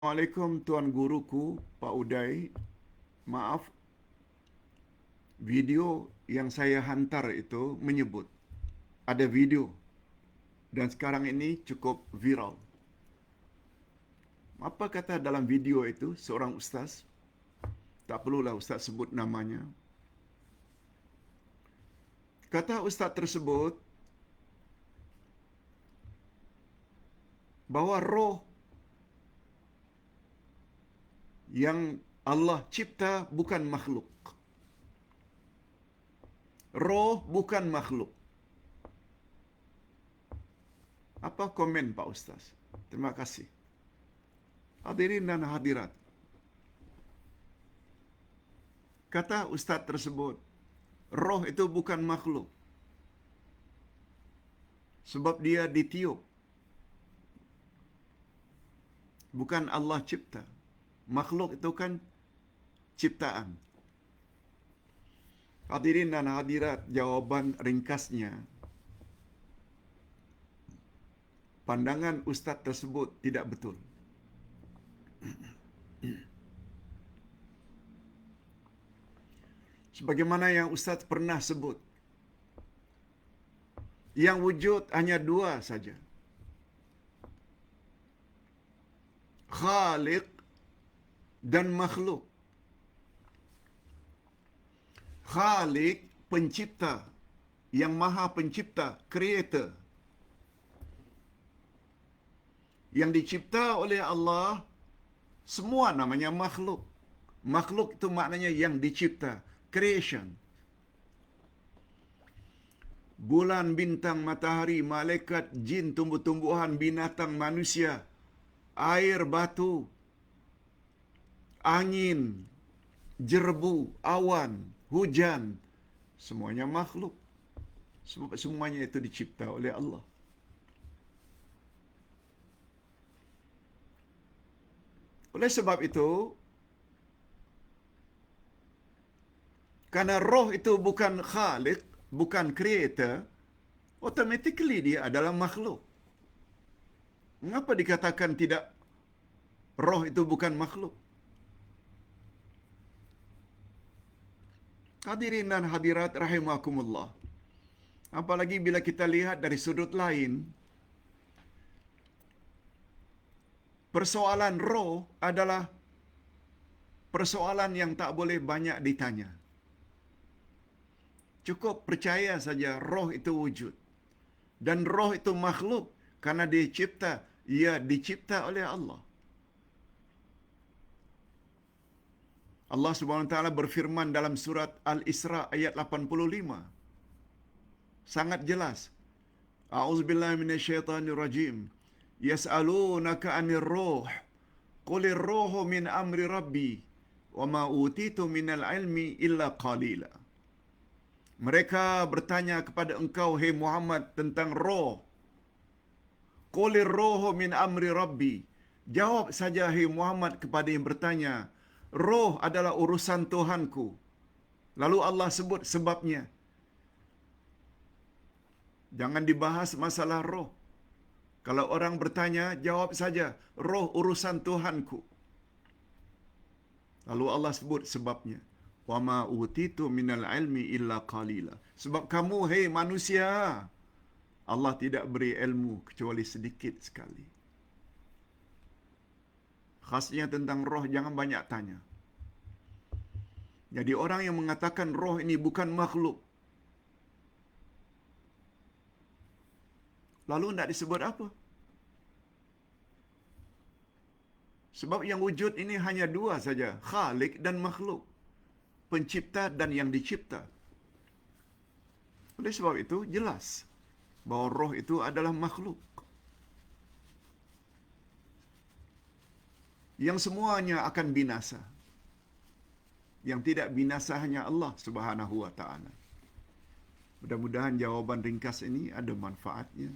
Assalamualaikum Tuan Guruku, Pak Uday. Maaf, video yang saya hantar itu menyebut ada video dan sekarang ini cukup viral. Apa kata dalam video itu seorang ustaz? Tak perlulah ustaz sebut namanya. Kata ustaz tersebut bahawa roh yang Allah cipta bukan makhluk. Roh bukan makhluk. Apa komen Pak Ustaz? Terima kasih. Hadirin dan hadirat. Kata Ustaz tersebut, roh itu bukan makhluk. Sebab dia ditiup. Bukan Allah cipta. Makhluk itu kan ciptaan. Hadirin dan hadirat, jawaban ringkasnya. Pandangan ustaz tersebut tidak betul. Sebagaimana yang ustaz pernah sebut. Yang wujud hanya dua saja. Khaliq dan makhluk. Khalik pencipta yang maha pencipta, creator. Yang dicipta oleh Allah semua namanya makhluk. Makhluk itu maknanya yang dicipta, creation. Bulan, bintang, matahari, malaikat, jin, tumbuh-tumbuhan, binatang, manusia, air, batu, angin, jerbu, awan, hujan, semuanya makhluk. Semuanya itu dicipta oleh Allah. Oleh sebab itu, karena roh itu bukan khalik, bukan creator, automatically dia adalah makhluk. Mengapa dikatakan tidak roh itu bukan makhluk? Hadirin dan hadirat rahimakumullah. Apalagi bila kita lihat dari sudut lain, persoalan roh adalah persoalan yang tak boleh banyak ditanya. Cukup percaya saja roh itu wujud. Dan roh itu makhluk karena dicipta, ia dicipta oleh Allah. Allah Subhanahu wa taala berfirman dalam surat Al-Isra ayat 85. Sangat jelas. A'udzubillahi minasyaitonir rajim. Yas'alunaka 'anir ruh. Qulir ruhu min amri rabbi wa ma utitu minal ilmi illa qalila. Mereka bertanya kepada engkau hai Muhammad tentang roh. Qulir ruhu min amri rabbi. Jawab saja hai Muhammad kepada yang bertanya, roh adalah urusan Tuhanku. Lalu Allah sebut sebabnya. Jangan dibahas masalah roh. Kalau orang bertanya, jawab saja, roh urusan Tuhanku. Lalu Allah sebut sebabnya. Wa ma utitu minal ilmi illa qalila. Sebab kamu, hei manusia, Allah tidak beri ilmu kecuali sedikit sekali. Khasnya tentang roh jangan banyak tanya. Jadi orang yang mengatakan roh ini bukan makhluk. Lalu tidak disebut apa? Sebab yang wujud ini hanya dua saja. Khalik dan makhluk. Pencipta dan yang dicipta. Oleh sebab itu jelas bahawa roh itu adalah makhluk. Yang semuanya akan binasa. Yang tidak binasa hanya Allah Subhanahu wa taala. Mudah-mudahan jawaban ringkas ini ada manfaatnya.